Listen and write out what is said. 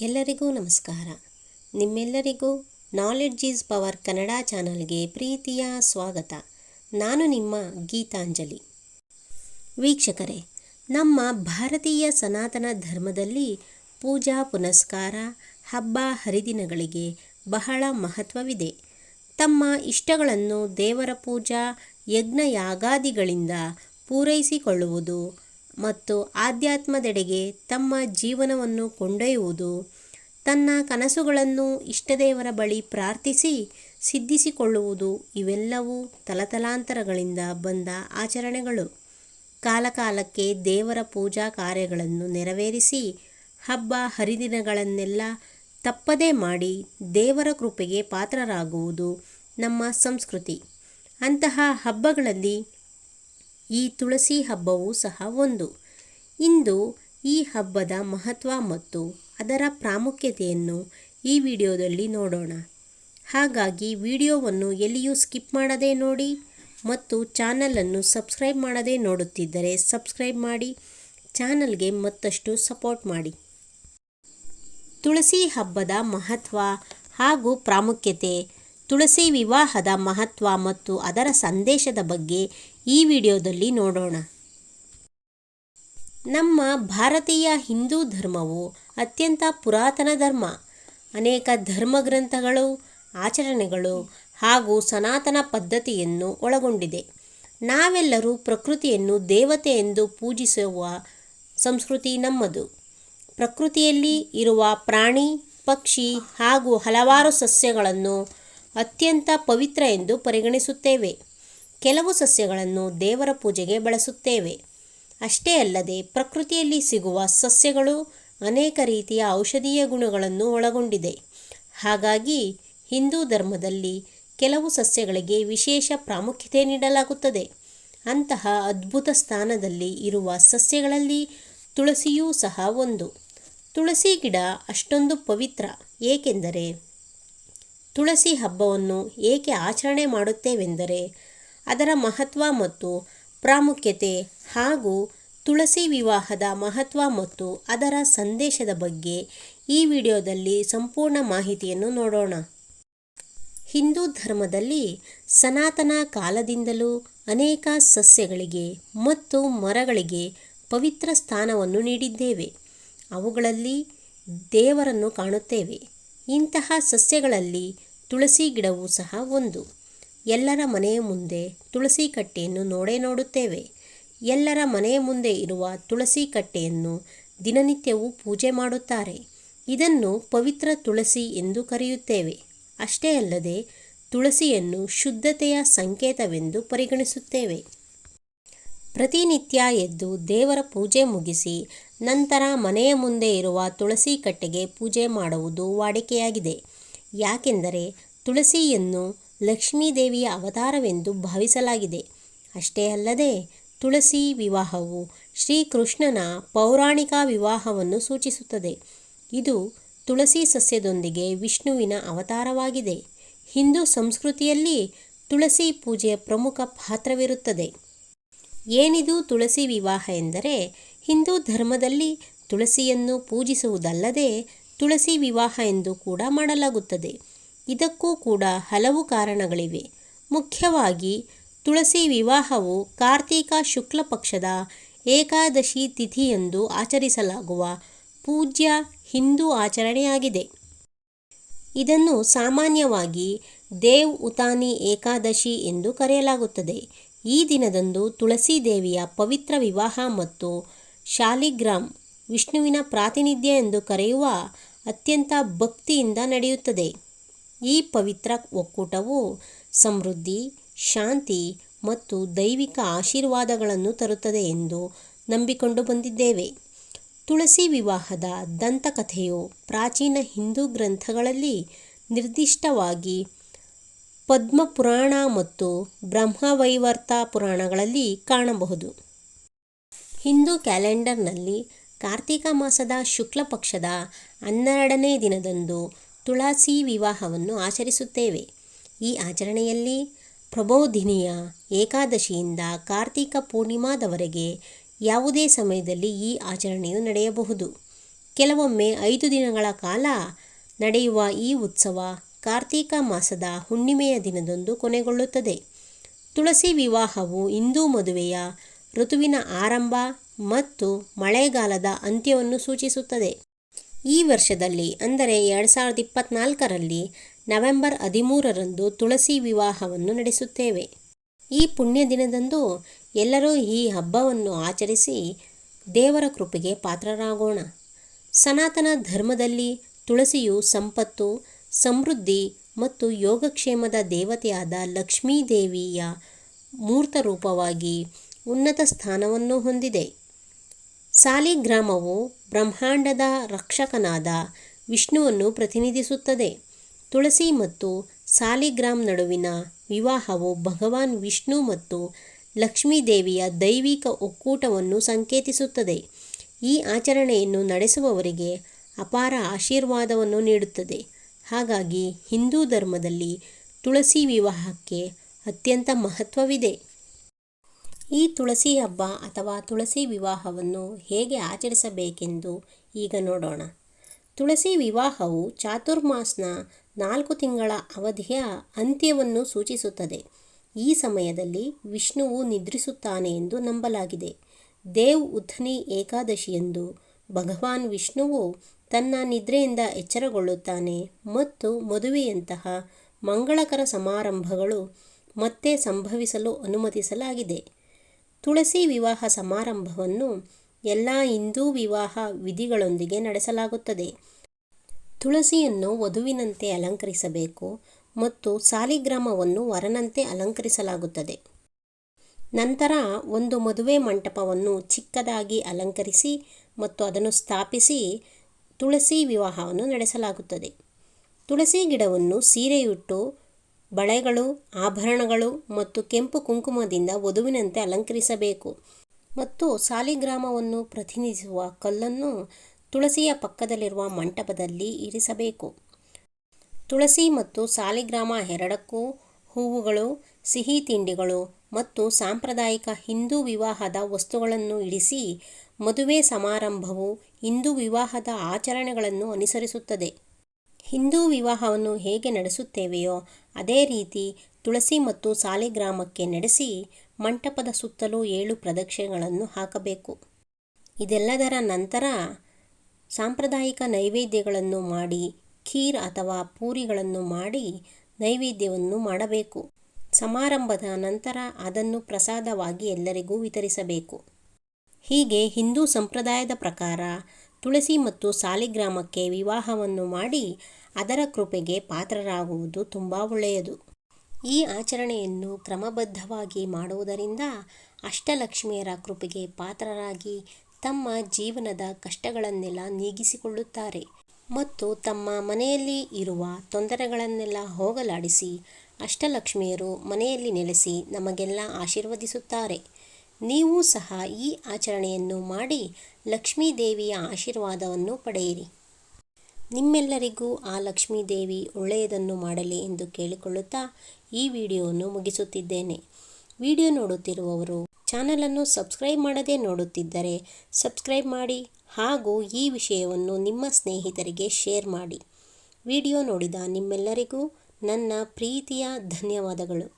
ಎಲ್ಲರಿಗೂ ನಮಸ್ಕಾರ. ನಿಮ್ಮೆಲ್ಲರಿಗೂ ನಾಲೆಡ್ಜ್ ಈಸ್ ಪವರ್ ಕನ್ನಡ ಚಾನಲ್ಗೆ ಪ್ರೀತಿಯ ಸ್ವಾಗತ. ನಾನು ನಿಮ್ಮ ಗೀತಾಂಜಲಿ. ವೀಕ್ಷಕರೇ, ನಮ್ಮ ಭಾರತೀಯ ಸನಾತನ ಧರ್ಮದಲ್ಲಿ ಪೂಜಾ, ಪುನಸ್ಕಾರ, ಹಬ್ಬ, ಹರಿದಿನಗಳಿಗೆ ಬಹಳ ಮಹತ್ವವಿದೆ. ತಮ್ಮ ಇಷ್ಟಗಳನ್ನು ದೇವರ ಪೂಜಾ ಯಜ್ಞ ಯಾಗಾದಿಗಳಿಂದ ಪೂರೈಸಿಕೊಳ್ಳುವುದು ಮತ್ತು ಆಧ್ಯಾತ್ಮದೆಡೆಗೆ ತಮ್ಮ ಜೀವನವನ್ನು ಕೊಂಡೊಯ್ಯುವುದು. ತನ್ನ ಕನಸುಗಳನ್ನು ಇಷ್ಟದೇವರ ಬಳಿ ಪ್ರಾರ್ಥಿಸಿ ಸಿದ್ಧಿಸಿಕೊಳ್ಳುವುದು ಇವೆಲ್ಲವೂ ತಲತಲಾಂತರಗಳಿಂದ ಬಂದ ಆಚರಣೆಗಳು. ಕಾಲಕಾಲಕ್ಕೆ ದೇವರ ಪೂಜಾ ಕಾರ್ಯಗಳನ್ನು ನೆರವೇರಿಸಿ ಹಬ್ಬ ಹರಿದಿನಗಳನ್ನೆಲ್ಲ ತಪ್ಪದೇ ಮಾಡಿ ದೇವರ ಕೃಪೆಗೆ ಪಾತ್ರರಾಗುವುದು ನಮ್ಮ ಸಂಸ್ಕೃತಿ. ಅಂತಹ ಹಬ್ಬಗಳಲ್ಲಿ ಈ ತುಳಸಿ ಹಬ್ಬವೂ ಸಹ ಒಂದು. ಇಂದು ಈ ಹಬ್ಬದ ಮಹತ್ವ ಮತ್ತು ಅದರ ಪ್ರಾಮುಖ್ಯತೆಯನ್ನು ಈ ವಿಡಿಯೋದಲ್ಲಿ ನೋಡೋಣ. ಹಾಗಾಗಿ ವಿಡಿಯೋವನ್ನು ಎಲ್ಲಿಯೂ ಸ್ಕಿಪ್ ಮಾಡದೆ ನೋಡಿ ಮತ್ತು ಚಾನಲನ್ನು ಸಬ್ಸ್ಕ್ರೈಬ್ ಮಾಡದೆ ನೋಡುತ್ತಿದ್ದರೆ ಸಬ್ಸ್ಕ್ರೈಬ್ ಮಾಡಿ, ಚಾನಲ್ಗೆ ಮತ್ತಷ್ಟು ಸಪೋರ್ಟ್ ಮಾಡಿ. ತುಳಸಿ ಹಬ್ಬದ ಮಹತ್ವ ಹಾಗೂ ಪ್ರಾಮುಖ್ಯತೆ ತುಳಸಿ ವಿವಾಹದ ಮಹತ್ವ ಮತ್ತು ಅದರ ಸಂದೇಶದ ಬಗ್ಗೆ ಈ ವಿಡಿಯೋದಲ್ಲಿ ನೋಡೋಣ. ನಮ್ಮ ಭಾರತೀಯ ಹಿಂದೂ ಧರ್ಮವು ಅತ್ಯಂತ ಪುರಾತನ ಧರ್ಮ. ಅನೇಕ ಧರ್ಮ ಗ್ರಂಥಗಳು, ಆಚರಣೆಗಳು ಹಾಗೂ ಸನಾತನ ಪದ್ಧತಿಯನ್ನು ಒಳಗೊಂಡಿದೆ. ನಾವೆಲ್ಲರೂ ಪ್ರಕೃತಿಯನ್ನು ದೇವತೆ ಎಂದು ಪೂಜಿಸುವ ಸಂಸ್ಕೃತಿ ನಮ್ಮದು. ಪ್ರಕೃತಿಯಲ್ಲಿ ಇರುವ ಪ್ರಾಣಿ, ಪಕ್ಷಿ ಹಾಗೂ ಹಲವಾರು ಸಸ್ಯಗಳನ್ನು ಅತ್ಯಂತ ಪವಿತ್ರ ಎಂದು ಪರಿಗಣಿಸುತ್ತೇವೆ. ಕೆಲವು ಸಸ್ಯಗಳನ್ನು ದೇವರ ಪೂಜೆಗೆ ಬಳಸುತ್ತೇವೆ. ಅಷ್ಟೇ ಅಲ್ಲದೆ ಪ್ರಕೃತಿಯಲ್ಲಿ ಸಿಗುವ ಸಸ್ಯಗಳು ಅನೇಕ ರೀತಿಯ ಔಷಧೀಯ ಗುಣಗಳನ್ನು ಒಳಗೊಂಡಿದೆ. ಹಾಗಾಗಿ ಹಿಂದೂ ಧರ್ಮದಲ್ಲಿ ಕೆಲವು ಸಸ್ಯಗಳಿಗೆ ವಿಶೇಷ ಪ್ರಾಮುಖ್ಯತೆ ನೀಡಲಾಗುತ್ತದೆ. ಅಂತಹ ಅದ್ಭುತ ಸ್ಥಾನದಲ್ಲಿ ಇರುವ ಸಸ್ಯಗಳಲ್ಲಿ ತುಳಸಿಯೂ ಸಹ ಒಂದು. ತುಳಸಿ ಗಿಡ ಅಷ್ಟೊಂದು ಪವಿತ್ರ, ಏಕೆಂದರೆ ತುಳಸಿ ಹಬ್ಬವನ್ನು ಏಕೆ ಆಚರಣೆ ಮಾಡುತ್ತೇವೆಂದರೆ ಅದರ ಮಹತ್ವ ಮತ್ತು ಪ್ರಾಮುಖ್ಯತೆ ಹಾಗೂ ತುಳಸಿ ವಿವಾಹದ ಮಹತ್ವ ಮತ್ತು ಅದರ ಸಂದೇಶದ ಬಗ್ಗೆ ಈ ವಿಡಿಯೋದಲ್ಲಿ ಸಂಪೂರ್ಣ ಮಾಹಿತಿಯನ್ನು ನೋಡೋಣ. ಹಿಂದೂ ಧರ್ಮದಲ್ಲಿ ಸನಾತನ ಕಾಲದಿಂದಲೂ ಅನೇಕ ಸಸ್ಯಗಳಿಗೆ ಮತ್ತು ಮರಗಳಿಗೆ ಪವಿತ್ರ ಸ್ಥಾನವನ್ನು ನೀಡಿದ್ದೇವೆ. ಅವುಗಳಲ್ಲಿ ದೇವರನ್ನು ಕಾಣುತ್ತೇವೆ. ಇಂತಹ ಸಸ್ಯಗಳಲ್ಲಿ ತುಳಸಿ ಗಿಡವೂ ಸಹ ಒಂದು. ಎಲ್ಲರ ಮನೆಯ ಮುಂದೆ ತುಳಸಿ ಕಟ್ಟೆಯನ್ನು ನೋಡೇ ನೋಡುತ್ತೇವೆ. ಎಲ್ಲರ ಮನೆಯ ಮುಂದೆ ಇರುವ ತುಳಸಿ ಕಟ್ಟೆಯನ್ನು ದಿನನಿತ್ಯವೂ ಪೂಜೆ ಮಾಡುತ್ತಾರೆ. ಇದನ್ನು ಪವಿತ್ರ ತುಳಸಿ ಎಂದು ಕರೆಯುತ್ತೇವೆ. ಅಷ್ಟೇ ಅಲ್ಲದೆ ತುಳಸಿಯನ್ನು ಶುದ್ಧತೆಯ ಸಂಕೇತವೆಂದು ಪರಿಗಣಿಸುತ್ತೇವೆ. ಪ್ರತಿನಿತ್ಯ ಎದ್ದು ದೇವರ ಪೂಜೆ ಮುಗಿಸಿ ನಂತರ ಮನೆಯ ಮುಂದೆ ಇರುವ ತುಳಸಿ ಕಟ್ಟೆಗೆ ಪೂಜೆ ಮಾಡುವುದು ವಾಡಿಕೆಯಾಗಿದೆ. ಯಾಕೆಂದರೆ ತುಳಸಿಯನ್ನು ಲಕ್ಷ್ಮೀದೇವಿಯ ಅವತಾರವೆಂದು ಭಾವಿಸಲಾಗಿದೆ. ಅಷ್ಟೇ ಅಲ್ಲದೆ ತುಳಸಿ ವಿವಾಹವು ಶ್ರೀಕೃಷ್ಣನ ಪೌರಾಣಿಕ ವಿವಾಹವನ್ನು ಸೂಚಿಸುತ್ತದೆ. ಇದು ತುಳಸಿ ಸಸ್ಯದೊಂದಿಗೆ ವಿಷ್ಣುವಿನ ಅವತಾರವಾಗಿದೆ. ಹಿಂದೂ ಸಂಸ್ಕೃತಿಯಲ್ಲಿ ತುಳಸಿ ಪೂಜೆಯ ಪ್ರಮುಖ ಪಾತ್ರವಿರುತ್ತದೆ. ಏನಿದು ತುಳಸಿ ವಿವಾಹ ಎಂದರೆ ಹಿಂದೂ ಧರ್ಮದಲ್ಲಿ ತುಳಸಿಯನ್ನು ಪೂಜಿಸುವುದಲ್ಲದೆ ತುಳಸಿ ವಿವಾಹ ಎಂದು ಕೂಡ ಮಾಡಲಾಗುತ್ತದೆ. ಇದಕ್ಕೂ ಕೂಡ ಹಲವು ಕಾರಣಗಳಿವೆ. ಮುಖ್ಯವಾಗಿ, ತುಳಸಿ ವಿವಾಹವು ಕಾರ್ತೀಕ ಶುಕ್ಲ ಪಕ್ಷದ ಏಕಾದಶಿ ತಿಥಿಯಂದು ಆಚರಿಸಲಾಗುವ ಪೂಜ್ಯ ಹಿಂದೂ ಆಚರಣೆಯಾಗಿದೆ. ಇದನ್ನು ಸಾಮಾನ್ಯವಾಗಿ ದೇವ್ ಉತಾನಿ ಏಕಾದಶಿ ಎಂದು ಕರೆಯಲಾಗುತ್ತದೆ. ಈ ದಿನದಂದು ತುಳಸಿ ದೇವಿಯ ಪವಿತ್ರ ವಿವಾಹ ಮತ್ತು ಶಾಲಿಗ್ರಾಮ್ ವಿಷ್ಣುವಿನ ಪ್ರಾತಿನಿಧ್ಯ ಎಂದು ಕರೆಯುವ ಅತ್ಯಂತ ಭಕ್ತಿಯಿಂದ ನಡೆಯುತ್ತದೆ. ಈ ಪವಿತ್ರ ಒಕ್ಕೂಟವು ಸಮೃದ್ಧಿ, ಶಾಂತಿ ಮತ್ತು ದೈವಿಕ ಆಶೀರ್ವಾದಗಳನ್ನು ತರುತ್ತದೆ ಎಂದು ನಂಬಿಕೊಂಡು ಬಂದಿದ್ದೇವೆ. ತುಳಸಿ ವಿವಾಹದ ದಂತಕಥೆಯು ಪ್ರಾಚೀನ ಹಿಂದೂ ಗ್ರಂಥಗಳಲ್ಲಿ ನಿರ್ದಿಷ್ಟವಾಗಿ ಪದ್ಮಪುರಾಣ ಮತ್ತು ಬ್ರಹ್ಮವೈವರ್ತ ಪುರಾಣಗಳಲ್ಲಿ ಕಾಣಬಹುದು. ಹಿಂದೂ ಕ್ಯಾಲೆಂಡರ್ನಲ್ಲಿ ಕಾರ್ತೀಕ ಮಾಸದ ಶುಕ್ಲ ಪಕ್ಷದ ಹನ್ನೆರಡನೇ ದಿನದಂದು ತುಳಸಿ ವಿವಾಹವನ್ನು ಆಚರಿಸುತ್ತೇವೆ. ಈ ಆಚರಣೆಯಲ್ಲಿ ಪ್ರಬೋಧಿನಿಯ ಏಕಾದಶಿಯಿಂದ ಕಾರ್ತೀಕ ಪೂರ್ಣಿಮಾದವರೆಗೆ ಯಾವುದೇ ಸಮಯದಲ್ಲಿ ಈ ಆಚರಣೆಯು ನಡೆಯಬಹುದು. ಕೆಲವೊಮ್ಮೆ ಐದು ದಿನಗಳ ಕಾಲ ನಡೆಯುವ ಈ ಉತ್ಸವ ಕಾರ್ತಿಕ ಮಾಸದ ಹುಣ್ಣಿಮೆಯ ದಿನದಂದು ಕೊನೆಗೊಳ್ಳುತ್ತದೆ. ತುಳಸಿ ವಿವಾಹವು ಹಿಂದೂ ಮದುವೆಯ ಋತುವಿನ ಆರಂಭ ಮತ್ತು ಮಳೆಗಾಲದ ಅಂತ್ಯವನ್ನು ಸೂಚಿಸುತ್ತದೆ. ಈ ವರ್ಷದಲ್ಲಿ, ಅಂದರೆ ಎರಡು ಸಾವಿರದ ಇಪ್ಪತ್ತ್ನಾಲ್ಕರಲ್ಲಿ ನವೆಂಬರ್ ಹದಿಮೂರರಂದು ತುಳಸಿ ವಿವಾಹವನ್ನು ನಡೆಸುತ್ತೇವೆ. ಈ ಪುಣ್ಯ ದಿನದಂದು ಎಲ್ಲರೂ ಈ ಹಬ್ಬವನ್ನು ಆಚರಿಸಿ ದೇವರ ಕೃಪೆಗೆ ಪಾತ್ರರಾಗೋಣ. ಸನಾತನ ಧರ್ಮದಲ್ಲಿ ತುಳಸಿಯು ಸಂಪತ್ತು, ಸಮೃದ್ಧಿ ಮತ್ತು ಯೋಗಕ್ಷೇಮದ ದೇವತೆಯಾದ ಲಕ್ಷ್ಮೀದೇವಿಯ ಮೂರ್ತ ರೂಪವಾಗಿ ಉನ್ನತ ಸ್ಥಾನವನ್ನು ಹೊಂದಿದೆ. ಸಾಲಿಗ್ರಾಮವು ಬ್ರಹ್ಮಾಂಡದ ರಕ್ಷಕನಾದ ವಿಷ್ಣುವನ್ನು ಪ್ರತಿನಿಧಿಸುತ್ತದೆ. ತುಳಸಿ ಮತ್ತು ಸಾಲಿಗ್ರಾಮ್ ನಡುವಿನ ವಿವಾಹವು ಭಗವಾನ್ ವಿಷ್ಣು ಮತ್ತು ಲಕ್ಷ್ಮೀದೇವಿಯ ದೈವಿಕ ಒಕ್ಕೂಟವನ್ನು ಸಂಕೇತಿಸುತ್ತದೆ. ಈ ಆಚರಣೆಯನ್ನು ನಡೆಸುವವರಿಗೆ ಅಪಾರ ಆಶೀರ್ವಾದವನ್ನು ನೀಡುತ್ತದೆ. ಹಾಗಾಗಿ ಹಿಂದೂ ಧರ್ಮದಲ್ಲಿ ತುಳಸಿ ವಿವಾಹಕ್ಕೆ ಅತ್ಯಂತ ಮಹತ್ವವಿದೆ. ಈ ತುಳಸಿ ಹಬ್ಬ ಅಥವಾ ತುಳಸಿ ವಿವಾಹವನ್ನು ಹೇಗೆ ಆಚರಿಸಬೇಕೆಂದು ಈಗ ನೋಡೋಣ. ತುಳಸಿ ವಿವಾಹವು ಚಾತುರ್ಮಾಸ್ನ ನಾಲ್ಕು ತಿಂಗಳ ಅವಧಿಯ ಅಂತ್ಯವನ್ನು ಸೂಚಿಸುತ್ತದೆ. ಈ ಸಮಯದಲ್ಲಿ ವಿಷ್ಣುವು ನಿದ್ರಿಸುತ್ತಾನೆ ಎಂದು ನಂಬಲಾಗಿದೆ. ದೇವ್ ಉಥನಿ ಏಕಾದಶಿಯಂದು ಭಗವಾನ್ ವಿಷ್ಣುವು ತನ್ನ ನಿದ್ರೆಯಿಂದ ಎಚ್ಚರಗೊಳ್ಳುತ್ತಾನೆ ಮತ್ತು ಮದುವೆಯಂತಹ ಮಂಗಳಕರ ಸಮಾರಂಭಗಳು ಮತ್ತೆ ಸಂಭವಿಸಲು ಅನುಮತಿಸಲಾಗಿದೆ. ತುಳಸಿ ವಿವಾಹ ಸಮಾರಂಭವನ್ನು ಎಲ್ಲ ಹಿಂದೂ ವಿವಾಹ ವಿಧಿಗಳೊಂದಿಗೆ ನಡೆಸಲಾಗುತ್ತದೆ. ತುಳಸಿಯನ್ನು ವಧುವಿನಂತೆ ಅಲಂಕರಿಸಬೇಕು ಮತ್ತು ಸಾಲಿಗ್ರಾಮವನ್ನು ವರನಂತೆ ಅಲಂಕರಿಸಲಾಗುತ್ತದೆ. ನಂತರ ಒಂದು ಮದುವೆ ಮಂಟಪವನ್ನು ಚಿಕ್ಕದಾಗಿ ಅಲಂಕರಿಸಿ ಮತ್ತು ಅದನ್ನು ಸ್ಥಾಪಿಸಿ ತುಳಸಿ ವಿವಾಹವನ್ನು ನಡೆಸಲಾಗುತ್ತದೆ. ತುಳಸಿ ಗಿಡವನ್ನು ಸೀರೆಯುಟ್ಟು ಬಳೆಗಳು, ಆಭರಣಗಳು ಮತ್ತು ಕೆಂಪು ಕುಂಕುಮದಿಂದ ವಧುವಿನಂತೆ ಅಲಂಕರಿಸಬೇಕು. ಮತ್ತು ಸಾಲಿಗ್ರಾಮವನ್ನು ಪ್ರತಿನಿಧಿಸುವ ಕಲ್ಲನ್ನು ತುಳಸಿಯ ಪಕ್ಕದಲ್ಲಿರುವ ಮಂಟಪದಲ್ಲಿ ಇರಿಸಬೇಕು. ತುಳಸಿ ಮತ್ತು ಸಾಲಿಗ್ರಾಮ ಎರಡಕ್ಕೂ ಹೂವುಗಳು, ಸಿಹಿ ತಿಂಡಿಗಳು ಮತ್ತು ಸಾಂಪ್ರದಾಯಿಕ ಹಿಂದೂ ವಿವಾಹದ ವಸ್ತುಗಳನ್ನು ಇಡಿಸಿ ಮದುವೆ ಸಮಾರಂಭವು ಹಿಂದೂ ವಿವಾಹದ ಆಚರಣೆಗಳನ್ನು ಅನುಸರಿಸುತ್ತದೆ. ಹಿಂದೂ ವಿವಾಹವನ್ನು ಹೇಗೆ ನಡೆಸುತ್ತೇವೆಯೋ, ಅದೇ ರೀತಿ ತುಳಸಿ ಮತ್ತು ಸಾಲಿಗ್ರಾಮಕ್ಕೆ ನಡೆಸಿ ಮಂಟಪದ ಸುತ್ತಲೂ ಏಳು ಪ್ರದಕ್ಷಿಣೆಗಳನ್ನು ಹಾಕಬೇಕು. ಇದೆಲ್ಲದರ ನಂತರ ಸಾಂಪ್ರದಾಯಿಕ ನೈವೇದ್ಯಗಳನ್ನು ಮಾಡಿ, ಖೀರ್ ಅಥವಾ ಪೂರಿಗಳನ್ನು ಮಾಡಿ ನೈವೇದ್ಯವನ್ನು ಮಾಡಬೇಕು. ಸಮಾರಂಭದ ನಂತರ ಅದನ್ನು ಪ್ರಸಾದವಾಗಿ ಎಲ್ಲರಿಗೂ ವಿತರಿಸಬೇಕು. ಹೀಗೆ ಹಿಂದೂ ಸಂಪ್ರದಾಯದ ಪ್ರಕಾರ ತುಳಸಿ ಮತ್ತು ಸಾಲಿಗ್ರಾಮಕ್ಕೆ ವಿವಾಹವನ್ನು ಮಾಡಿ ಅದರ ಕೃಪೆಗೆ ಪಾತ್ರರಾಗುವುದು ತುಂಬ ಒಳ್ಳೆಯದು. ಈ ಆಚರಣೆಯನ್ನು ಕ್ರಮಬದ್ಧವಾಗಿ ಮಾಡುವುದರಿಂದ ಅಷ್ಟಲಕ್ಷ್ಮಿಯರ ಕೃಪೆಗೆ ಪಾತ್ರರಾಗಿ ತಮ್ಮ ಜೀವನದ ಕಷ್ಟಗಳನ್ನೆಲ್ಲ ನೀಗಿಸಿಕೊಳ್ಳುತ್ತಾರೆ ಮತ್ತು ತಮ್ಮ ಮನೆಯಲ್ಲಿ ಇರುವ ತೊಂದರೆಗಳನ್ನೆಲ್ಲ ಹೋಗಲಾಡಿಸಿ ಅಷ್ಟಲಕ್ಷ್ಮಿಯರು ಮನೆಯಲ್ಲಿ ನೆಲೆಸಿ ನಮಗೆಲ್ಲ ಆಶೀರ್ವದಿಸುತ್ತಾರೆ. ನೀವು ಸಹ ಈ ಆಚರಣೆಯನ್ನು ಮಾಡಿ ಲಕ್ಷ್ಮೀ ದೇವಿಯ ಆಶೀರ್ವಾದವನ್ನು ಪಡೆಯಿರಿ. ನಿಮ್ಮೆಲ್ಲರಿಗೂ ಆ ಲಕ್ಷ್ಮೀ ದೇವಿ ಒಳ್ಳೆಯದನ್ನು ಮಾಡಲಿ ಎಂದು ಕೇಳಿಕೊಳ್ಳುತ್ತಾ ಈ ವಿಡಿಯೋವನ್ನು ಮುಗಿಸುತ್ತಿದ್ದೇನೆ. ವಿಡಿಯೋ ನೋಡುತ್ತಿರುವವರು ಚಾನಲನ್ನು ಸಬ್ಸ್ಕ್ರೈಬ್ ಮಾಡದೇ ನೋಡುತ್ತಿದ್ದರೆ ಸಬ್ಸ್ಕ್ರೈಬ್ ಮಾಡಿ ಹಾಗೂ ಈ ವಿಷಯವನ್ನು ನಿಮ್ಮ ಸ್ನೇಹಿತರಿಗೆ ಶೇರ್ ಮಾಡಿ. ವಿಡಿಯೋ ನೋಡಿದ ನಿಮ್ಮೆಲ್ಲರಿಗೂ ನನ್ನ ಪ್ರೀತಿಯ ಧನ್ಯವಾದಗಳು.